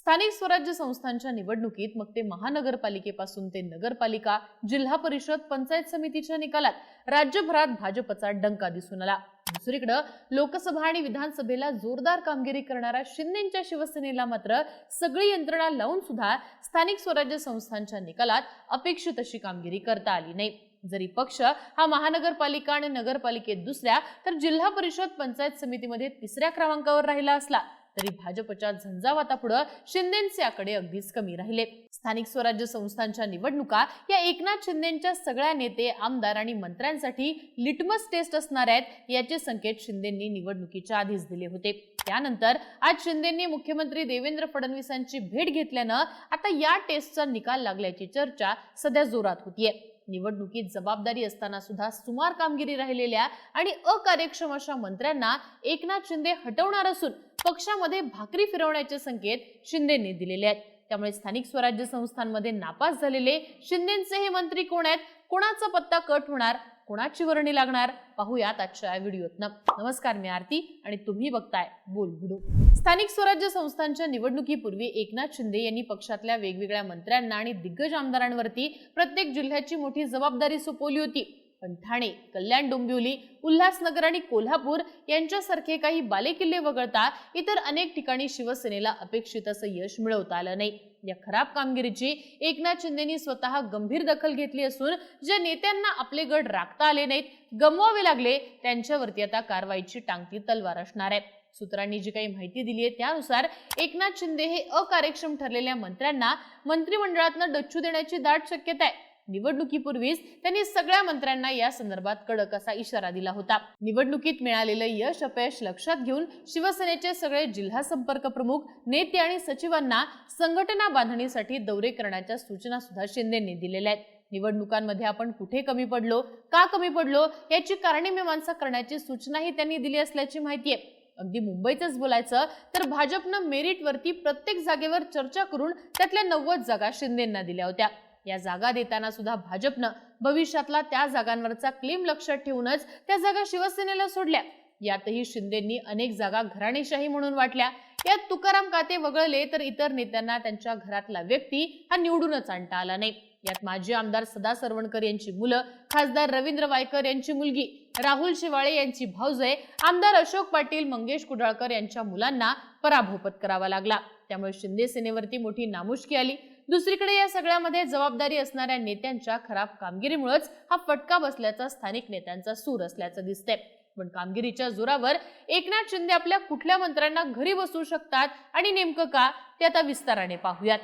स्थानिक स्वराज्य संस्थांच्या निवडणुकीत मग ते महानगरपालिकेपासून ते नगरपालिका जिल्हा परिषद पंचायत समितीच्या निकालात राज्यभरात भाजपचा डंका दिसून आला. दुसरीकडे लोकसभा आणि विधानसभेला जोरदार कामगिरी करणाऱ्या शिंदेच्या शिवसेनेला मात्र सगळी यंत्रणा लावून सुद्धा स्थानिक स्वराज्य संस्थांच्या निकालात अपेक्षित अशी कामगिरी करता आली नाही. जरी पक्ष हा महानगरपालिका आणि नगरपालिकेत दुसऱ्या तर जिल्हा परिषद पंचायत समितीमध्ये तिसऱ्या क्रमांकावर राहिला असला. तरी भाजपच्या झंझावातापुढं शिंदेचे आकडे अगदीच कमी राहिले. स्थानिक स्वराज्य संस्थांच्या निवडणुका या एकनाथ शिंदेच्या सगळ्या नेते आमदार आणि मंत्र्यांसाठी लिटमस टेस्ट असणार आहेत याचे संकेत शिंदेंनी निवडणुकीच्या आधीच दिले होते. त्यानंतर आज शिंदेंनी मुख्यमंत्री देवेंद्र फडणवीसांची भेट घेतल्यानं आता या टेस्टचा निकाल लागल्याची चर्चा सध्या जोरात होतीये. निवडणुकीत जबाबदारी असताना सुद्धा सुमार कामगिरी राहिलेल्या आणि अकार्यक्षम अशा मंत्र्यांना एकनाथ शिंदे हटवणार असून पक्षामध्ये भाकरी फिरवण्याचे संकेत शिंदेंनी दिलेले आहेत. त्यामुळे स्थानिक स्वराज्य संस्थांमध्ये नापास झालेले शिंदेचे हे मंत्री कोण आहेत? कोणाचा पत्ता कट होणार? कोणाची वर्णी लागणार? पाहूयात आजच्या व्हिडिओतनं. नमस्कार मी आरती आणि तुम्ही बघताय बोल व्हिडिओ स्थानिक स्वराज्य संस्थांच्या निवडणुकीपूर्वी एकनाथ शिंदे यांनी पक्षातल्या वेगवेगळ्या मंत्र्यांना आणि दिग्गज आमदारांवरती प्रत्येक जिल्ह्याची मोठी जबाबदारी सोपवली होती. पण ठाणे कल्याण डोंबिवली उल्हासनगर आणि कोल्हापूर यांच्यासारखे काही बालेकिल्ले वगळता इतर अनेक ठिकाणी शिवसेनेला अपेक्षित असं यश मिळवता आलं नाही. या खराब कामगिरीची एकनाथ शिंदेनी स्वतः गंभीर दखल घेतली असून ज्या नेत्यांना आपले गड राखता आले नाहीत गमवावे लागले त्यांच्यावरती आता कारवाईची टांगती तलवार असणार आहे. सूत्रांनी जी काही माहिती दिली आहे त्यानुसार एकनाथ शिंदे हे अकार्यक्षम ठरलेल्या मंत्र्यांना मंत्रिमंडळातनं डच्चू देण्याची दाट शक्यता आहे. निवडणुकीपूर्वीच त्यांनी सगळ्या मंत्र्यांना या संदर्भात कडक असा इशारा दिला होता. निवडणुकीत मिळालेलं यश अपयश लक्षात घेऊन शिवसेनेचे सगळे जिल्हा संपर्क प्रमुख नेते आणि सचिवांना संघटना बांधणीसाठी दौरे करण्याच्या सूचना सुद्धा शिंदेंनी दिलेल्या आहेत. निवडणुकांमध्ये आपण कुठे कमी पडलो का कमी पडलो याची कारणे मीमांसा करण्याची सूचनाही त्यांनी दिली असल्याची माहिती आहे. अगदी मुंबईतच बोलायचं तर भाजपनं मेरिटवरती प्रत्येक जागेवर चर्चा करून त्यातल्या नव्वद जागा शिंदेंना दिल्या होत्या. या जागा देताना सुद्धा भाजपनं भविष्यातला त्या जागांवरचा क्लेम लक्षात ठेवूनच त्या जागा शिवसेनेला सोडल्या. यातही शिंदेंनी अनेक जागा घराणेशाही म्हणून वाटल्या. यात तुकाराम काते वगळले तर इतर नेत्यांना त्यांच्या घरातला व्यक्ती हा निवडूनच आणता आला नाही. यात माजी आमदार सदा सरवणकर यांची मुलं खासदार रवींद्र वायकर यांची मुलगी राहुल शिवाळे यांची भाऊजय आमदार अशोक पाटील मंगेश कुडाळकर यांच्या मुलांना पराभव पत्करावा लागला. त्यामुळे शिंदे सेनेवरती मोठी नामुष्की आली. दुसरीकडे या सगळ्यामध्ये जबाबदारी असणाऱ्या नेत्यांच्या खराब कामगिरीमुळेच हा फटका बसल्याचा स्थानिक नेत्यांचा सूर असल्याचं दिसतंय. पण कामगिरीच्या जोरावर एकनाथ शिंदे आपल्या कुठल्या मंत्र्यांना घरी बसू शकतात आणि नेमकं का ते आता विस्ताराने पाहूयात.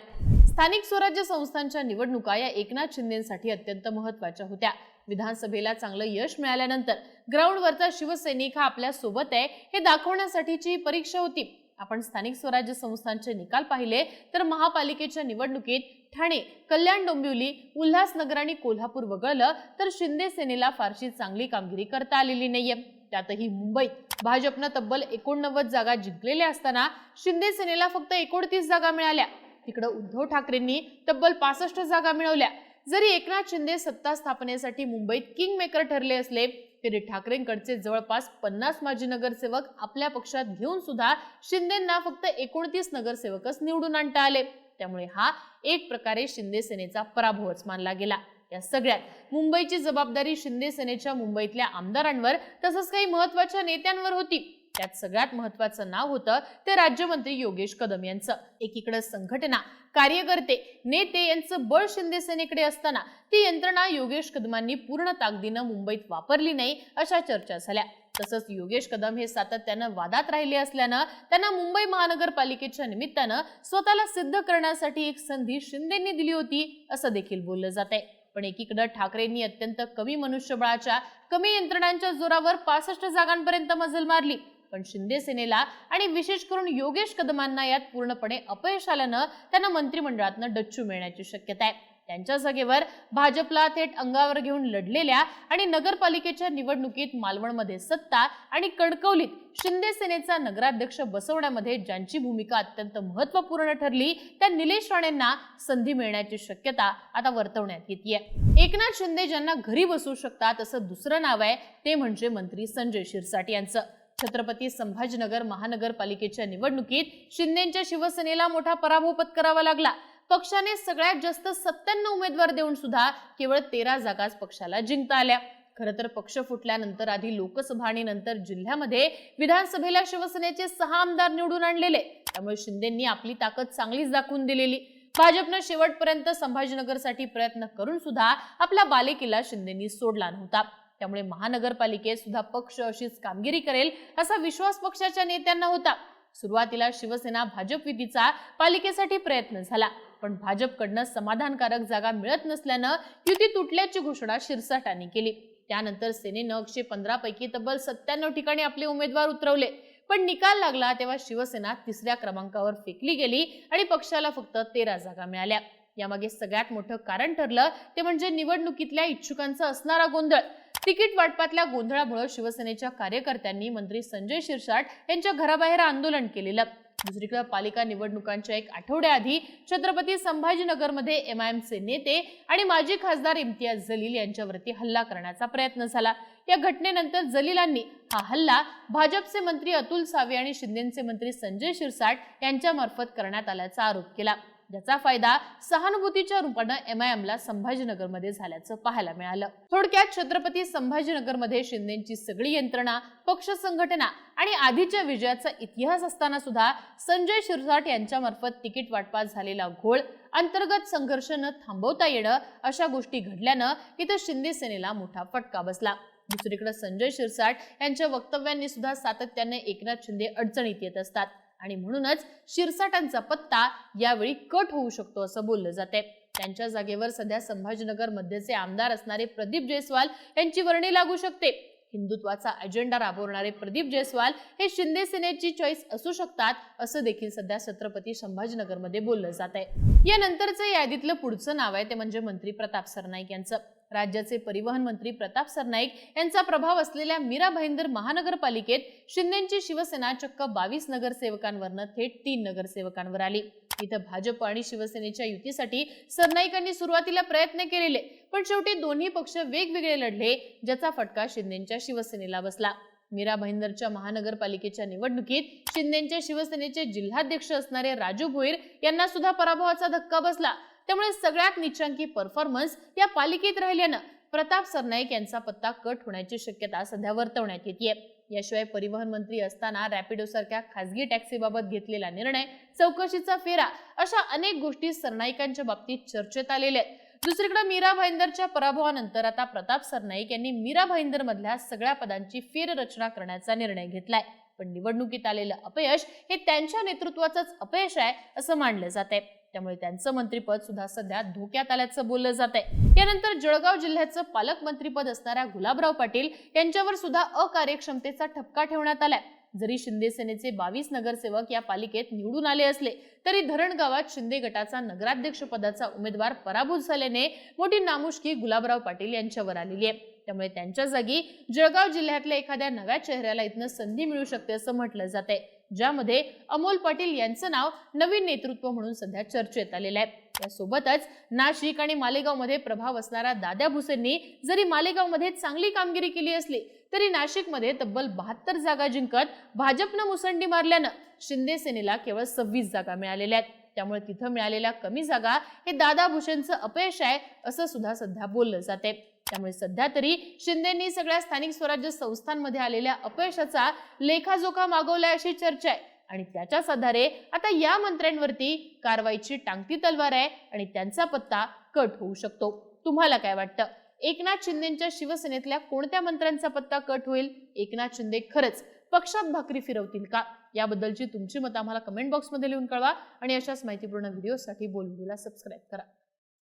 स्थानिक स्वराज्य संस्थांच्या निवडणुका या एकनाथ शिंदेसाठी अत्यंत महत्त्वाच्या होत्या. विधानसभेला चांगलं यश मिळाल्यानंतर ग्राउंडवरचा शिवसैनिक हा आपल्यासोबत आहे हे दाखवण्यासाठीची परीक्षा होती. आपण स्थानिक स्वराज्य संस्थांचे निकाल पाहिले तर महापालिकेच्या निवडणुकीत ठाणे कल्याण डोंबिवली उल्हासनगर आणि कोल्हापूर वगळलं तर शिंदे सेनेला फारशी चांगली कामगिरी करता आलेली नाहीये. त्यातही मुंबईत भाजपनं तब्बल एकोणनव्वद जागा जिंकलेल्या असताना शिंदे सेनेला फक्त एकोणतीस जागा मिळाल्या. तिकडे उद्धव ठाकरेंनी तब्बल पासष्ट जागा मिळवल्या. जरी एकनाथ शिंदे सत्ता स्थापनेसाठी मुंबईत किंग मेकर ठरले असले तरी ठाकरेंकडचे जवळपास पन्नास माजी नगरसेवक आपल्या पक्षात घेऊन सुद्धा शिंदेना फक्त एकोणतीस नगरसेवकच निवडून आणता आले. त्यामुळे हा एक प्रकारे शिंदे सेनेचा पराभवच मानला गेला. या सगळ्यात मुंबईची जबाबदारी शिंदे सेनेच्या मुंबईतल्या आमदारांवर तसंच काही महत्त्वाच्या नेत्यांवर होती. त्यात सगळ्यात महत्वाचं नाव होतं ते राज्यमंत्री योगेश कदम यांचं. एकीकडे संघटना कार्यकर्ते नेते यांचं बळ शिंदे सेनेकडे असताना ती यंत्रणा योगेश कदमांनी पूर्ण ताकदीनं मुंबईत वापरली नाही अशा चर्चा झाल्या. तसंच योगेश कदम हे सातत्यानं वादात राहिले असल्यानं त्यांना मुंबई महानगरपालिकेच्या निमित्तानं स्वतःला सिद्ध करण्यासाठी एक संधी शिंदेंनी दिली होती असं देखील बोललं जात आहे पण एकीकडे ठाकरेंनी अत्यंत कमी मनुष्यबळाच्या कमी यंत्रणांच्या जोरावर पासष्ट जागांपर्यंत मजल मारली. पण शिंदे सेनेला आणि विशेष करून योगेश कदमांना यात पूर्णपणे अपयश आल्यानं त्यांना मंत्रिमंडळातनं डच्चू मिळण्याची शक्यता आहे. त्यांच्या जागेवर भाजपला थेट अंगावर घेऊन लढलेल्या आणि नगरपालिकेच्या निवडणुकीत मालवणमध्ये सत्ता आणि कणकवलीत शिंदे सेनेचा नगराध्यक्ष बसवण्यामध्ये ज्यांची भूमिका अत्यंत महत्त्वपूर्ण ठरली त्या निलेश राणेंना संधी मिळण्याची शक्यता आता वर्तवण्यात येते एकनाथ शिंदे ज्यांना घरी बसू शकतात असं दुसरं नाव आहे ते म्हणजे मंत्री संजय शिरसाट यांचं. छत्रपती संभाजीनगर महानगरपालिकेच्या निवडणुकीत शिंदेच्या शिवसेनेला मोठा पराभव पत्करावा लागला. पक्षाने सगळ्यात जास्त सत्त्याण्णव उमेदवार देऊन सुद्धा केवळ तेरा जागाच पक्षाला जिंकता आल्या. खरं तर पक्ष फुटल्यानंतर आधी लोकसभा आणि नंतर जिल्ह्यामध्ये विधानसभेला शिवसेनेचे सहा आमदार निवडून आणलेले. त्यामुळे शिंदेंनी आपली ताकद चांगलीच दाखवून दिलेली. भाजपनं शेवटपर्यंत संभाजीनगरसाठी प्रयत्न करून सुद्धा आपला बालेकिल्ला शिंदेंनी सोडला नव्हता. त्यामुळे महानगरपालिकेत सुद्धा पक्ष अशीच कामगिरी करेल असा विश्वास पक्षाच्या नेत्यांना होता. सुरुवातीला शिवसेना भाजप युतीचा पालिकेसाठी प्रयत्न झाला पण भाजपकडनं समाधानकारक जागा मिळत नसल्यानं युती तुटल्याची घोषणा शिरसाटांनी केली. त्यानंतर सेनेनं एकशे पंधरा पैकी तब्बल सत्त्याण्णव ठिकाणी आपले उमेदवार उतरवले. पण निकाल लागला तेव्हा शिवसेना तिसऱ्या क्रमांकावर फेकली गेली आणि पक्षाला फक्त तेरा जागा मिळाल्या. यामागे सगळ्यात मोठं कारण ठरलं ते म्हणजे निवडणुकीतल्या इच्छुकांचा असणारा गोंधळ. तिकीट वाटपातल्या गोंधळामुळे शिवसेनेच्या कार्यकर्त्यांनी मंत्री संजय शिरसाट यांच्या घराबाहेर आंदोलन केलेलं. दुसरीकडे पालिका निवडणुकांच्या एक आठवड्याआधी छत्रपती संभाजीनगरमध्ये एम आयएमचे नेते आणि माजी खासदार इम्तियाज जलील यांच्यावरती हल्ला करण्याचा प्रयत्न झाला. या घटनेनंतर जलीलांनी हा हल्ला भाजपचे मंत्री अतुल सावे आणि शिंदेचे मंत्री संजय शिरसाट यांच्यामार्फत करण्यात आल्याचा आरोप केला. ज्याचा फायदा सहानुभूतीच्या रूपानं एमआयएमला संभाजीनगरमध्ये झाल्याचं पाहायला मिळालं. थोडक्यात छत्रपती संभाजीनगरमध्ये शिंदेची सगळी यंत्रणा पक्ष संघटना आणि आधीच्या विजयाचा इतिहास असताना सुद्धा संजय शिरसाट यांच्यामार्फत तिकीट वाटपात झालेला घोळ अंतर्गत संघर्ष न थांबवता येणं अशा गोष्टी घडल्यानं इथं शिंदे सेनेला मोठा फटका बसला. दुसरीकडे संजय शिरसाट यांच्या वक्तव्यांनी सुद्धा सातत्याने एकनाथ शिंदे अडचणीत येत असतात. आणि म्हणूनच शिरसाटांचा पत्ता यावेळी कट होऊ शकतो असं बोललं जाते त्यांच्या जागेवर सध्या संभाजीनगर मध्येचे आमदार असणारे प्रदीप जयस्वाल यांची वर्णी लागू शकते. हिंदुत्वाचा अजेंडा राबवणारे प्रदीप जयस्वाल हे शिंदे सेनेची चॉईस असू शकतात असं देखील सध्या छत्रपती संभाजीनगरमध्ये बोललं जात आहे या नंतरचं यादीतलं पुढचं नाव आहे ते म्हणजे मंत्री प्रताप सरनाईक यांचं. राज्याचे परिवहन मंत्री प्रताप सरनाईक यांचा प्रभाव असलेल्या मीरा भाईंदर महानगरपालिकेत शिंदेची शिवसेना चक्क बावीस नगरसेवकांवरनं थेट तीन नगरसेवकांवर आली. इथं भाजप आणि शिवसेनेच्या युतीसाठी सरनाईकांनी सुरुवातीला प्रयत्न केलेले पण शेवटी दोन्ही पक्ष वेगवेगळे लढले ज्याचा फटका शिंदेच्या शिवसेनेला बसला. मीरा भाईंदरच्या महानगरपालिकेच्या निवडणुकीत शिंदेच्या शिवसेनेचे जिल्हाध्यक्ष असणारे राजू भोईर यांना सुद्धा पराभवाचा धक्का बसला. त्यामुळे सगळ्यात निचांकी परफॉर्मन्स या पालिकेत राहिल्यानं प्रताप सरनाईक यांचा पत्ता कट होण्याची शक्यता सध्या वर्तवण्यात येते याशिवाय परिवहन मंत्री असताना रॅपिडो सारख्या खासगी टॅक्सीबाबत घेतलेला निर्णय चौकशीचा फेरा अशा अनेक गोष्टी सरनाईकांच्या बाबतीत चर्चेत आलेल्या आहेत. दुसरीकडे मीरा भाईंदरच्या पराभवानंतर आता प्रताप सरनाईक यांनी मीरा भाईंदर मधल्या सगळ्या पदांची फेररचना करण्याचा निर्णय घेतलाय. पण निवडणुकीत आलेलं अपयश हे त्यांच्या नेतृत्वाचंच अपयश आहे असं मानलं जात आहे त्यामुळे त्यांचं मंत्रीपद सुद्धा सध्या धोक्यात आल्याचं बोललं जात आहे यानंतर जळगाव जिल्ह्याचं पालकमंत्रीपद असणाऱ्या गुलाबराव पाटील यांच्यावर सुद्धा अकार्यक्षमतेचा ठपका ठेवण्यात आलाय. जरी शिंदे सेनेचे बावीस नगरसेवक या पालिकेत निवडून आले असले तरी धरण गावात शिंदे गटाचा नगराध्यक्ष पदाचा उमेदवार पराभूत झाल्याने मोठी नामुष्की गुलाबराव पाटील यांच्यावर आलेली आहे. त्यामुळे त्यांच्या जागी जळगाव जिल्ह्यातल्या एखाद्या नव्या चेहऱ्याला इथनं संधी मिळू शकते असं म्हटलं जात आहे ज्यामध्ये अमोल पाटील यांचं नाव नवीन नेतृत्व म्हणून सध्या चर्चेत आलेलं आहे. यासोबतच नाशिक आणि मालेगावमध्ये प्रभाव असणारा दादा भुसेंनी जरी मालेगावमध्ये चांगली कामगिरी केली असली तरी नाशिकमध्ये तब्बल बहात्तर जागा जिंकत भाजपनं मुसंडी मारल्यानं शिंदे सेनेला केवळ सव्वीस जागा मिळालेल्या आहेत. त्यामुळे तिथं मिळालेल्या कमी जागा हे दादा भुसेंचं अपयश आहे असं सुद्धा सध्या बोललं जाते त्यामुळे सध्या तरी शिंदेंनी सगळ्या स्थानिक स्वराज्य संस्थांमध्ये आलेल्या अपयशाचा लेखाजोखा मागवलाय अशी चर्चा आहे. आणि त्याच्याच आधारे आता या मंत्र्यांवरती कारवाईची टांगती तलवार आहे आणि त्यांचा पत्ता कट होऊ शकतो. तुम्हाला काय वाटतं? एकनाथ शिंदेच्या शिवसेनेतल्या कोणत्या मंत्र्यांचा पत्ता कट होईल? एकनाथ शिंदे खरंच पक्षात भाकरी फिरवतील का? याबद्दलची तुमची मतं आम्हाला कमेंट बॉक्समध्ये लिहून कळवा आणि अशाच माहितीपूर्ण व्हिडिओसाठी बोलबुला सबस्क्राईब करा.